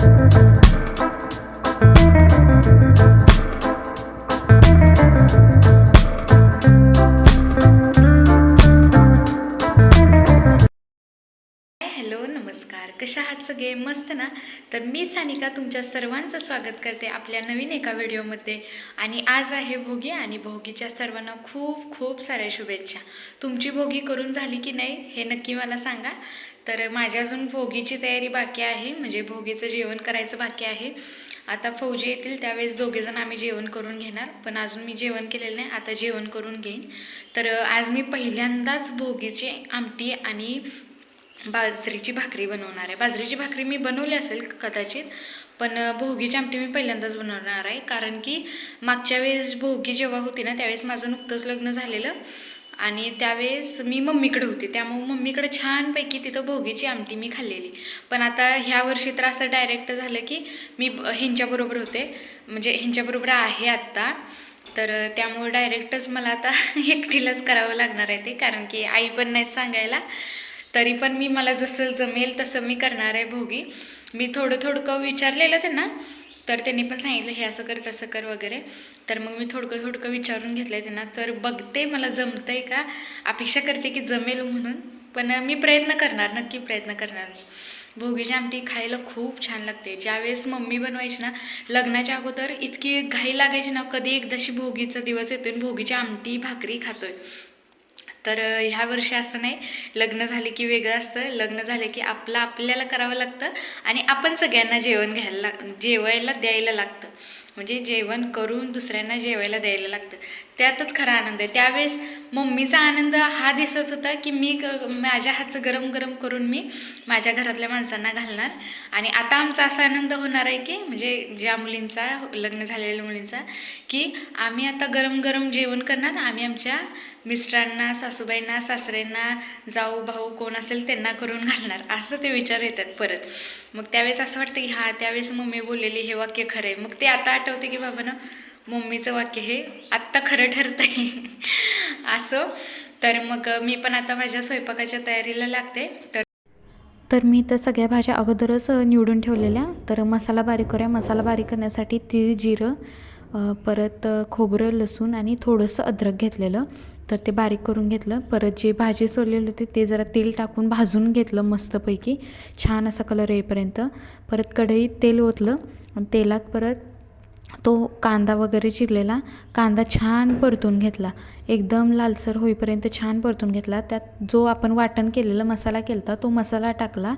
Hello नमस्कार. कशा आहात सगळे? मस्त ना? तर मी सानिका तुमच्या सर्वांचं स्वागत करते आपल्या नवीन एका व्हिडिओमध्ये. आणि आज आहे भोगी आणि भोगीच्या सर्वांना खूप खूप साऱ्या शुभेच्छा. तुमची भोगी करून झाली की नाही हे नक्की मला सांगा. तर माझ्या अजून भोगीची तयारी बाकी आहे म्हणजे भोगीचं जेवण करायचं बाकी आहे. आता फौजी येतील त्यावेळेस दोघेजण आम्ही जेवण करून घेणार. पण अजून मी जेवण केलेलं नाही आता जेवण करून घेईन. तर आज मी पहिल्यांदाच भोगीची आमटी आणि बाजरीची भाकरी बनवणार आहे. बाजरीची भाकरी मी बनवली असेल कदाचित पण भोगीची आमटी मी पहिल्यांदाच बनवणार आहे. कारण की मागच्या वेळेस भोगी जेव्हा होती ना त्यावेळेस माझं नुकतंच लग्न झालेलं. आणि त्यावेळेस मी मम्मीकडे होते. त्यामुळे मम्मीकडे छानपैकी तिथं भोगीची आमटी मी खाल्लेली. पण आता ह्या वर्षी तर असं डायरेक्ट झालं की मी ब- ह्यांच्याबरोबर होते. म्हणजे ह्यांच्याबरोबर आहे आत्ता. तर त्यामुळं त्यामुळे डायरेक्टच मला आता एकटीलाच करावं लागणार आहे ते. कारण की आई पण नाहीत सांगायला. तरी पण मी मला जसं जमेल तसं मी करणार आहे भोगी. मी थोडं थोडकं विचारलेलं त्यांना तर त्यांनी पण सांगितलं हे असं कर तसं कर वगैरे. तर मग मी थोडकं थोडकं विचारून घेतलं आहे त्यांना. तर बघते मला जमतं आहे का? अपेक्षा करते की जमेल म्हणून. पण मी प्रयत्न करणार नक्की प्रयत्न करणार मी. भोगीची आमटी खायला खूप छान लागते. ज्यावेळेस मम्मी बनवायची ना लग्नाच्या अगोदर इतकी घाई लागायची ना कधी एकदाशी भोगीचा दिवस येतोय आणि भोगीची आमटी भाकरी खातोय. तर ह्या वर्षी असं नाही. लग्न झाले की वेगळं असतं. लग्न झाले की आपलं आपल्याला करावं लागतं आणि आपण सगळ्यांना जेवण घ्यायला लाग जेवायला द्यायला लागतं. म्हणजे जेवण करून दुसऱ्यांना जेवायला द्यायला लागतं. त्यातच खरा आनंद आहे. त्यावेळेस मम्मीचा आनंद हा दिसत होता की मी क- माझ्या हातचं गरम गरम करून मी माझ्या घरातल्या माणसांना घालणार. आणि आता आमचा असा आनंद होणार आहे की म्हणजे ज्या मुलींचा लग्न झालेल्या मुलींचा की आम्ही आता गरम गरम जेवण करणार. आम्ही आमच्या मिस्टरांना सासूबाईंना सासऱ्यांना जाऊ भाऊ कोण असेल त्यांना करून घालणार. असं ते विचार येतात परत. मग त्यावेळेस असं वाटतं की हां त्यावेळेस मम्मी बोललेली हे वाक्य खरं आहे. मग ते आता आठवते की बाबा ना मम्मीचं वाक्य हे आत्ता खरं ठरतंय. असं. तर मग मी पण आता माझ्या स्वयंपाकाच्या तयारीला लागते. तर तर मी तर सगळ्या भाज्या अगोदरच निवडून ठेवलेल्या. तर मसाला बारीक करूया. मसाला बारीक करण्यासाठी तीळ जिरं परत खोबरं लसूण आणि थोडंसं अद्रक घेतलेलं. तर ते बारीक करून घेतलं. परत जे भाजी सोललेली होती ते जरा तेल टाकून भाजून घेतलं मस्तपैकी. छान असा कलर येईपर्यंत. परत कढईत तेल ओतलं. आणि तेलात परत तो कांदा वगैरे चिरलेला कांदा छान परतून घेतला. एकदम लालसर होईपर्यंत छान परतून घेतला. त्यात जो आपण वाटण केलेला मसाला केला तो मसाला टाकला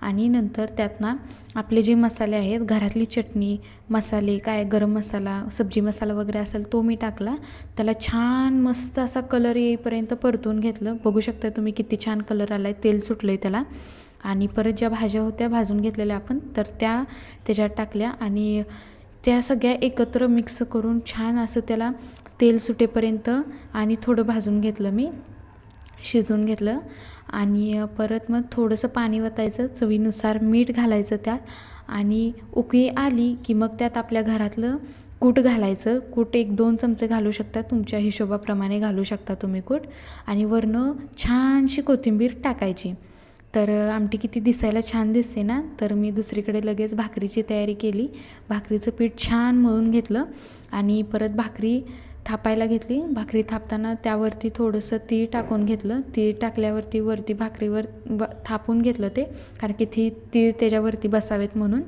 आणि नंतर त्यात ना आपले जे मसाले आहेत घरातली चटणी मसाले काय गरम मसाला सब्जी मसाला वगैरे असेल तो मी टाकला. त्याला छान मस्त असा कलर येईपर्यंत परतून घेतलं. बघू शकता तुम्ही किती छान कलर आला आहे तेल सुटलं आहे त्याला. आणि परत ज्या भाज्या होत्या भाजून घेतलेल्या आपण तर त्या त्याच्यात टाकल्या आणि त्या सगळ्या एकत्र मिक्स करून छान असं त्याला तेल सुटेपर्यंत आणि थोडं भाजून घेतलं मी शिजवून घेतलं. आणि परत मग थोडंसं पाणी वतायचं चवीनुसार मीठ घालायचं त्यात. आणि उकळी आली की मग त्यात आपल्या घरातलं कूट घालायचं. कूट एक दोन चमचे घालू शकता तुमच्या हिशोबाप्रमाणे घालू शकता तुम्ही कूट. आणि वरनं छानशी कोथिंबीर टाकायची. तर आमटी किती दिसायला छान दिसते ना? तर मी दुसरीकडे लगेच भाकरीची तयारी केली. भाकरीचं पीठ छान मळून घेतलं आणि परत भाकरी थापायला घेतली. भाकरी थापताना त्यावरती थोडंसं तीळ टाकून घेतलं. तीळ टाकल्यावरती वरती भाकरीवर ब थापून घेतलं ते कारण की ती तीळ त्याच्यावरती बसावेत म्हणून.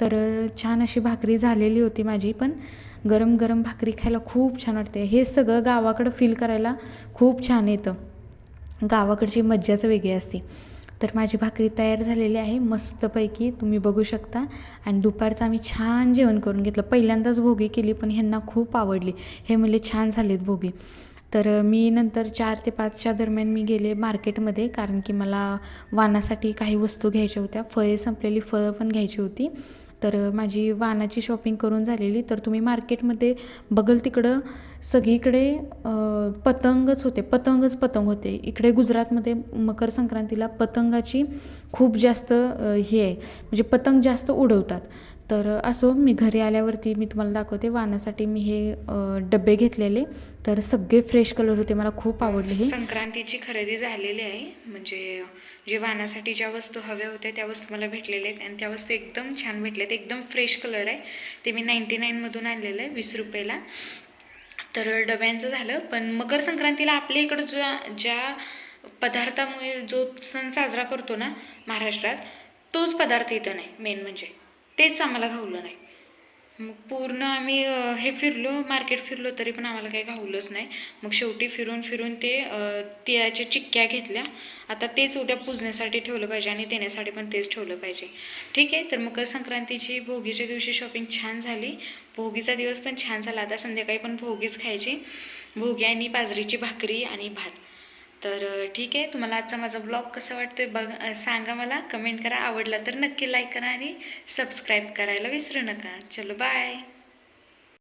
तर छान अशी भाकरी झालेली होती माझी पण गरम गरम भाकरी खायला खूप छान वाटते. हे सगळं गावाकडं फील करायला खूप छान येतं. गावाकडची मज्जाच वेगळी असते. तर माझी भाकरी तयार झालेली आहे. मस्तपैकी तुम्ही बघू शकता. आणि दुपारचं आम्ही छान जेवण करून घेतलं. पहिल्यांदाच भोगी केली पण ह्यांना खूप आवडली. हे मुले छान झालेत भोगी. तर मी नंतर चार ते पाचच्या दरम्यान मी गेले मार्केटमध्ये कारण की मला वानासाठी काही वस्तू घ्यायच्या होत्या. फळे संपलेली फळं पण घ्यायची होती. तर माझी वाहनाची शॉपिंग करून झालेली. तर तुम्ही मार्केटमध्ये बघल तिकडं सगळीकडे पतंगच होते. पतंगच पतंग होते. इकडे गुजरातमध्ये मकर संक्रांतीला पतंगाची खूप जास्त हे आहे. म्हणजे पतंग जास्त उडवतात. तर असो मी घरी आल्यावरती मी तुम्हाला दाखवते वाणासाठी मी हे डबे घेतलेले. तर सगळे फ्रेश कलर होते मला खूप आवडले हे. संक्रांतीची खरेदी झालेली आहे. म्हणजे जे वाणासाठी ज्या वस्तू हव्या होत्या त्या वस्तू मला भेटलेल्या आहेत. आणि त्या वस्तू एकदम छान भेटल्या आहेत. एकदम फ्रेश कलर आहे. ते मी नाईंटी नाईनमधून आणलेलं आहे वीस रुपयाला. तर डब्यांचं झालं. पण मकर संक्रांतीला आपल्या इकडं ज्या ज्या पदार्थामुळे जो सण साजरा करतो ना महाराष्ट्रात तोच पदार्थ इथं नाही. मेन म्हणजे. तेच आम्हाला घावलं नाही. मग पूर्ण आम्ही हे फिरलो मार्केट फिरलो तरी पण आम्हाला काही घावलंच नाही. मग शेवटी फिरून फिरून ते तिळाच्या चिक्क्या घेतल्या. आता तेच उद्या पूजण्यासाठी ठेवलं पाहिजे आणि देण्यासाठी पण तेच ठेवलं पाहिजे. ठीक आहे तर मकर संक्रांतीची भोगीच्या दिवशी शॉपिंग छान झाली. भोगीचा दिवस पण छान झाला. आता संध्याकाळी पण भोगीच खायची. भोगी आणि बाजरीची भाकरी आणि भात. तर ठीक आहे. तुम्हाला आजचा माझा ब्लॉग कसा वाटतोय बघ सांगा मला. कमेंट करा. आवडला तर नक्की लाईक करा आणि सबस्क्राईब करायला विसरू नका. चलो बाय